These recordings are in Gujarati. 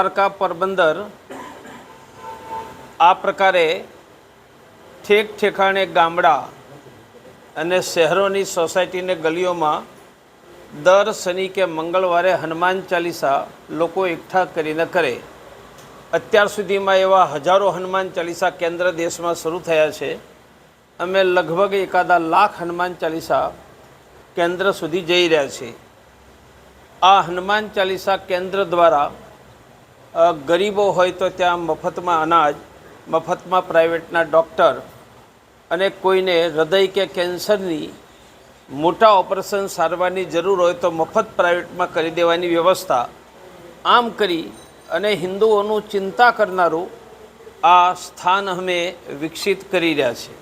દ્વારકા પોરબંદર આ પ્રકારે ઠેક ઠેકાણે ગામડા અને શહેરોની સોસાયટીને ગલીઓમાં દર શનિ કે મંગળવારે હનુમાન ચાલીસા લોકો એકઠા કરીને કરે. અત્યાર સુધીમાં એવા હજારો હનુમાન ચાલીસા કેન્દ્ર દેશમાં શરૂ થયા છે. અમે લગભગ એકાદા લાખ હનુમાન ચાલીસા કેન્દ્ર સુધી જઈ રહ્યા છીએ. આ હનુમાન ચાલીસા કેન્દ્ર દ્વારા ગરીબો હોય તો ત્યાં મફતમાં અનાજ, મફતમાં પ્રાઇવેટના ડૉક્ટર અને કોઈને હૃદય કે કેન્સરની મોટા ઓપરેશન સારવારની જરૂર હોય તો મફત પ્રાઇવેટમાં કરી દેવાની વ્યવસ્થા આમ કરી અને હિન્દુઓનું ચિંતા કરનારું આ સ્થાન અમે વિકસિત કરી રહ્યા છીએ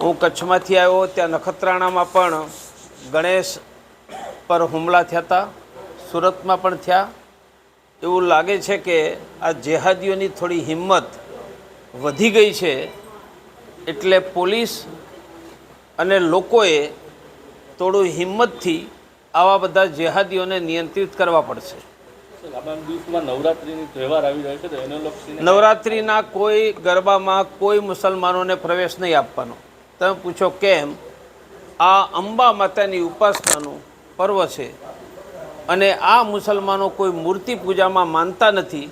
હું કચ્છમાંથી આવ્યો, ત્યાં નખત્રાણામાં પણ ગણેશ પર હુમલા થયા હતા, સુરતમાં પણ થયા એવું લાગે છે કે આ જેહાદીઓની થોડી હિંમત વધી ગઈ છે એટલે પોલીસ અને લોકોએ થોડું હિંમતથી આવા બધા જેહાદીઓને નિયંત્રિત કરવા પડશે. આગામી દિવસમાં નવરાત્રીની તહેવાર આવી રહ્યો છે તો એને લક્ષીને નવરાત્રિના કોઈ ગરબામાં કોઈ મુસલમાનોને પ્રવેશ નહીં આપવાનો. તમે પૂછો કેમ? આ અંબા માતાની ઉપાસનાનું પર્વ છે. અને આ મુસલમાનો કોઈ મૂર્તિ પૂજામાં માનતા નથી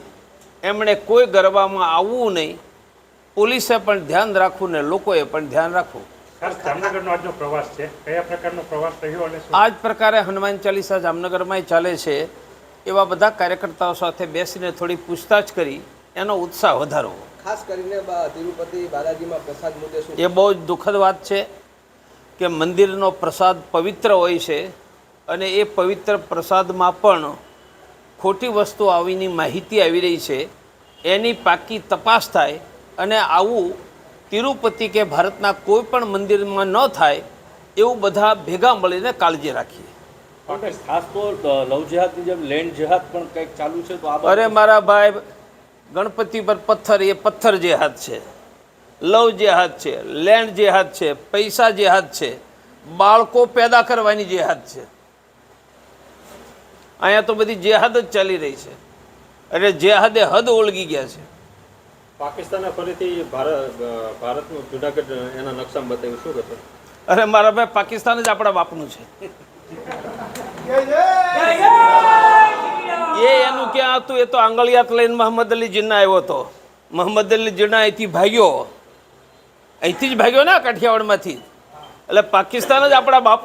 એમણે કોઈ ગરબામાં આવવું નહીં. પોલીસે પણ ધ્યાન રાખવું ને લોકોએ પણ ધ્યાન રાખવું. ખાસ જામનગરનો આજનો પ્રવાસ છે. કયા પ્રકારનો પ્રવાસ રહ્યો અને શું? આ જ પ્રકારે હનુમાન ચાલીસા જામનગરમાં ચાલે છે. એવા બધા કાર્યકર્તાઓ સાથે બેસીને થોડી પૂછતાછ કરી એનો ઉત્સાહ વધારવો. ખાસ કરીને તિરુપતિ બાલાજીમાં પ્રસાદ મુદ્દે એ બહુ જ દુઃખદ વાત છે કે મંદિરનો પ્રસાદ પવિત્ર હોય છે. અને એ પવિત્ર પ્રસાદમાં પણ ખોટી વસ્તુ આવીની માહિતી આવી રહી છે એની પાકી તપાસ થાય અને આવું તિરુપતિ કે ભારતના કોઈ પણ મંદિરમાં ન થાય એવું બધા ભેગા મળીને કાળજી રાખીએ. ખાસ તો લવ જેહાદની જેમ લેન્ડ જેહાદ પણ કંઈક ચાલુ છે તો અરે મારા ભાઈ ગણપતિ પર પથ્થર એ પથ્થર જેહાદ છે. લવ જેહાદ છે લેન્ડ જેહાદ છે પૈસા જેહાદ છે બાળકો પેદા કરવાની જેહાદ છે. અહીંયા તો બધી જેહાદ જ ચાલી રહી છે. એટલે જેહાદે હદ ઓળગી ગયા છે. પાકિસ્તાને ફરીથી ભારત ભારતનું જુનાગઢ એના નકશામાં બતાવ્યું. શું કરતો અરે મારા ભાઈ પાકિસ્તાન જ આપણા બાપનું છે. એ એનું ક્યાં હતું? એ તો આંગળિયાત લઈને મોહમ્મદ અલી જીન્ના આવ્યો હતો. મોહમ્મદ અલી જીન્ના અહીંથી ભાગ્યો. અહીંથી જ ભાગ્યો ને કાઠિયાવાડમાંથી. એટલે પાકિસ્તાન જ આપણા બાપ